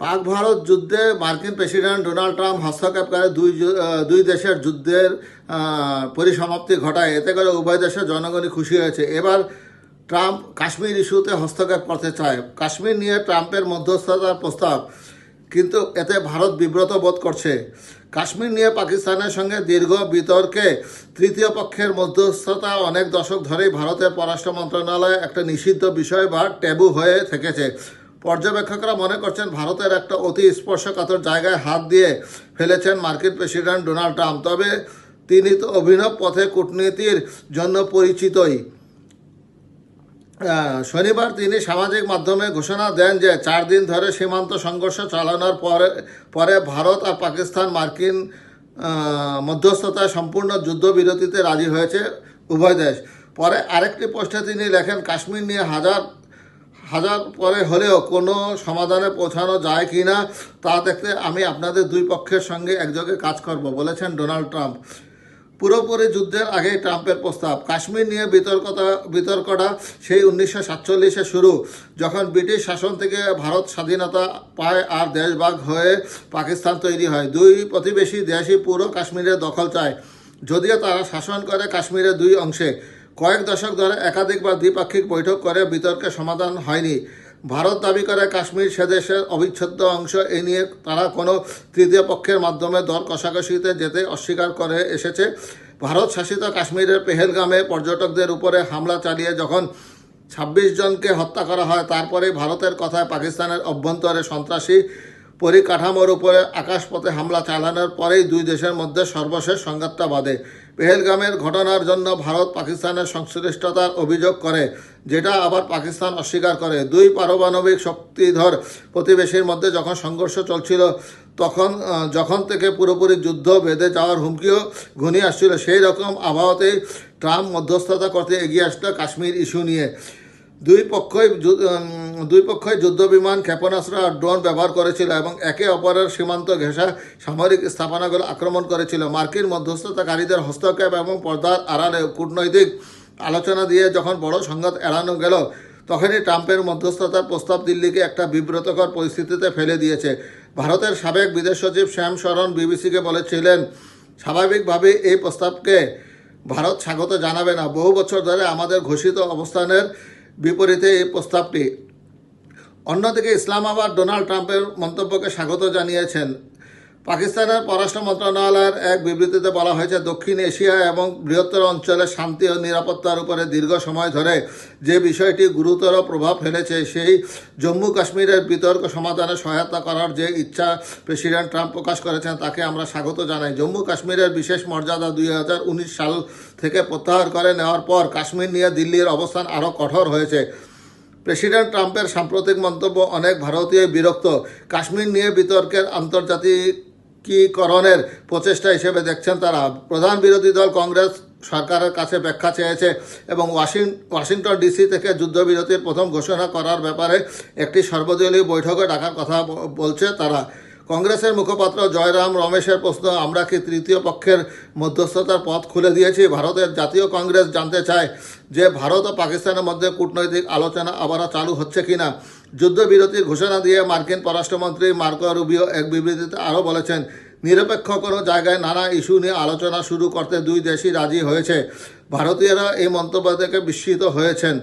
পাক ভারত যুদ্ধে মার্কিন প্রেসিডেন্ট ডোনাল্ড ট্রাম্প হস্তক্ষেপ করে দুই দুই দেশের যুদ্ধের পরিসমাপ্তি ঘটায়। এতে করে উভয় দেশের জনগণই খুশি হয়েছে। এবার ট্রাম্প কাশ্মীর ইস্যুতে হস্তক্ষেপ করতে চায়। কাশ্মীর নিয়ে ট্রাম্পের মধ্যস্থতার প্রস্তাব, কিন্তু এতে ভারত বিব্রত বোধ করছে। কাশ্মীর নিয়ে পাকিস্তানের সঙ্গে দীর্ঘ বিতর্কে তৃতীয় পক্ষের মধ্যস্থতা অনেক দশক ধরেই ভারতের পররাষ্ট্র মন্ত্রণালয়ে একটা নিষিদ্ধ বিষয় বা ট্যাবু হয়ে থেকেছে। পর্যবেক্ষকরা মনে করছেন ভারতের একটা অতি স্পর্শকাতর জায়গায় হাত দিয়ে ফেলেছেন মার্কিন প্রেসিডেন্ট ডোনাল্ড ট্রাম্প। তবে তিনি তো অভিনব পথে কূটনীতির জন্য পরিচিতই। শনিবার তিনি সামাজিক মাধ্যমে ঘোষণা দেন যে চার দিন ধরে সীমান্ত সংঘর্ষ চালানোর পরে পরে ভারত আর পাকিস্তান মার্কিন মধ্যস্থতায় সম্পূর্ণ যুদ্ধবিরতিতে রাজি হয়েছে উভয় দেশ। পরে আরেকটি পোস্টে তিনি লেখেন, কাশ্মীর নিয়ে হাজার হাজার পরে হলেও কোনো সমাধানে পৌঁছানো যায় কি না, তা দেখতে আমি আপনাদের দুই পক্ষের সঙ্গে একযোগে কাজ করব, বলেছেন ডোনাল্ড ট্রাম্প। পুরোপুরি যুদ্ধের আগেই ট্রাম্পের প্রস্তাব, কাশ্মীর নিয়ে বিতর্কতা, বিতর্কটা সেই উনিশশো সাতচল্লিশে শুরু, যখন ব্রিটিশ শাসন থেকে ভারত স্বাধীনতা পায় আর দেশভাগ হয়ে পাকিস্তান তৈরি হয়। দুই প্রতিবেশী দেশই পুরো কাশ্মীরের দখল চায়, যদিও তারা শাসন করে কাশ্মীরের দুই অংশে। কয়েক দশক ধরে একাধিকবার দ্বিপাক্ষিক বৈঠক করে বিতর্কের সমাধান হয়নি। ভারত দাবি করে কাশ্মীর সে দেশের অবিচ্ছেদ্য অংশ, এ নিয়ে তারা কোনো তৃতীয় পক্ষের মাধ্যমে দর কষাকষিতে যেতে অস্বীকার করে এসেছে। ভারত শাসিত কাশ্মীরের পেহেলগামে পর্যটকদের উপরে হামলা চালিয়ে যখন ছাব্বিশ জনকে হত্যা করা হয় তারপরে ভারতের কথায় পাকিস্তানের অভ্যন্তরে সন্ত্রাসী পরিকাঠামোর উপরে আকাশপথে হামলা চালানোর পরেই দুই দেশের মধ্যে সর্বশেষ সংঘাতটা বাঁধে। পেহেলগামের ঘটনার জন্য ভারত পাকিস্তানের সংশ্লিষ্টতার অভিযোগ করে, যেটা আবার পাকিস্তান অস্বীকার করে। দুই পারমাণবিক শক্তিধর প্রতিবেশীর মধ্যে যখন সংঘর্ষ চলছিল, তখন যখন থেকে পুরোপুরি যুদ্ধ বেঁধে যাওয়ার হুমকিও ঘনিয়ে আসছিল। সেই রকম আবহাওয়াতেই ট্রাম্প মধ্যস্থতা করতে এগিয়ে আসলো কাশ্মীর ইস্যু নিয়ে। দুই পক্ষই দুই পক্ষই যুদ্ধ বিমান ক্ষেপণাস্ত্র আর ড্রোন ব্যবহার করেছিল এবং একে অপরের সীমান্ত ঘেঁষা সামরিক স্থাপনাগুলো আক্রমণ করেছিল। মার্কিন মধ্যস্থতাকারীদের হস্তক্ষেপ এবং পর্দার আড়ালে কূটনৈতিক আলোচনা দিয়ে যখন বড় সংঘাত এড়ানো গেল, তখনই ট্রাম্পের মধ্যস্থতার প্রস্তাব দিল্লিকে একটা বিব্রতকর পরিস্থিতিতে ফেলে দিয়েছে। ভারতের সাবেক বিদেশ সচিব শ্যাম শরণ বিবিসিকে বলেছিলেন, স্বাভাবিকভাবে এই প্রস্তাবকে ভারত স্বাগত জানাবে না। বহু বছর ধরে আমাদের ঘোষিত অবস্থানের বিপরীতে এই প্রস্তাবটি। অন্যদিকে ইসলামাবাদ ডোনাল্ড ট্রাম্পের মন্তব্যকে স্বাগত জানিয়েছেন পাকিস্তানের পররাষ্ট্র মন্ত্রণালয়ের এক বিবৃতিতে বলা হয়েছে, দক্ষিণ এশিয়া এবং বৃহত্তর অঞ্চলে শান্তি ও নিরাপত্তার উপরে দীর্ঘ সময় ধরে যে বিষয়টি গুরুতর প্রভাব ফেলেছে, সেই জম্মু কাশ্মীরের বিতর্ক সমাধানে সহায়তা করার যে ইচ্ছা প্রেসিডেন্ট ট্রাম্প প্রকাশ করেছেন, তাকে আমরা স্বাগত জানাই। জম্মু কাশ্মীরের বিশেষ মর্যাদা দুই হাজার উনিশ সাল থেকে প্রত্যাহার করে নেওয়ার পর কাশ্মীর নিয়ে দিল্লির অবস্থান আরও কঠোর হয়েছে। প্রেসিডেন্ট ট্রাম্পের সাম্প্রতিক মন্তব্য অনেক ভারতীয় বিরক্ত। কাশ্মীর নিয়ে বিতর্কের আন্তর্জাতিকীকরণের প্রচেষ্টা হিসেবে দেখছেন তারা। প্রধান বিরোধী দল কংগ্রেস সরকারের কাছে ব্যাখ্যা চেয়েছে এবং ওয়াশিং, ওয়াশিংটন ডিসি থেকে যুদ্ধবিরতির প্রথম ঘোষণা করার ব্যাপারে একটি সর্বদলীয় বৈঠকে ডাকার কথা বলছে তারা। কংগ্রেসের মুখপাত্র জয়রাম রমেশের প্রশ্ন, আমরা কি তৃতীয় পক্ষের মধ্যস্থতার পথ খুলে দিয়েছি? ভারতের জাতীয় কংগ্রেস জানতে চায় যে ভারত ও পাকিস্তানের মধ্যে কূটনৈতিক আলোচনা আবারও চালু হচ্ছে কিনা। যুদ্ধবিরতির ঘোষণা দিয়ে মার্কিন পররাষ্ট্রমন্ত্রী মার্কো রুবিও এক বিবৃতিতে আরও বলেছেন, নিরপেক্ষ কোনো জায়গায় নানা ইস্যু নিয়ে আলোচনা শুরু করতে দুই দেশই রাজি হয়েছে। ভারতীয়রা এই মন্তব্য থেকে বিস্মিত হয়েছেন।